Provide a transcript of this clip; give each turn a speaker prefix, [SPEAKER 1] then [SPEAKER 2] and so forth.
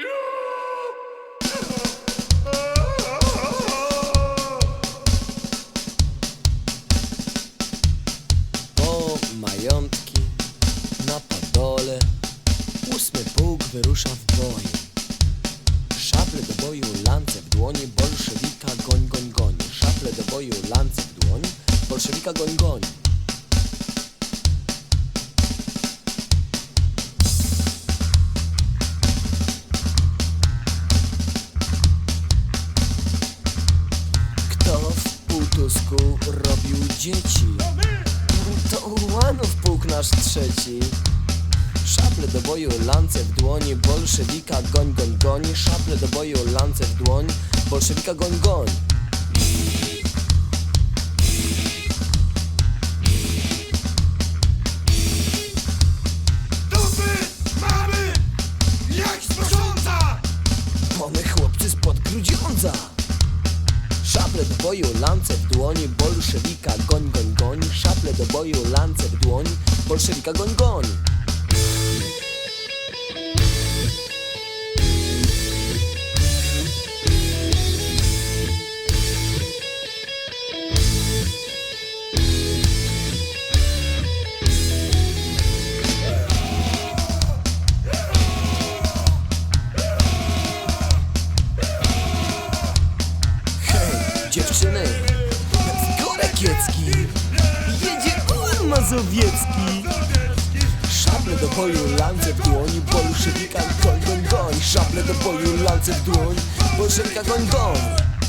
[SPEAKER 1] Po majątki na padole Ósmy pułk wyrusza w boj Szable do boju, lance w dłoni Bolszewika goń, goń, goń. Szable do boju, lance w dłoni Bolszewika goń, goń robił dzieci? To ułanów pułk nasz trzeci. Szable do boju, lance w dłoni Bolszewika goń, goń, goń. Szable do boju, lance w dłoń Bolszewika goń, goń boju, lance w dłoni Bolszewika goń, goń, goń do boju, lance w dłoni Bolszewika goń, goń dziewczyny, w górę kiecki. Jedzie on mazowiecki. Szable do boju, lance w dłoni Bolszewika goń, goń, goń. Szable do boju, lance w dłoń Bolszewika goń, goń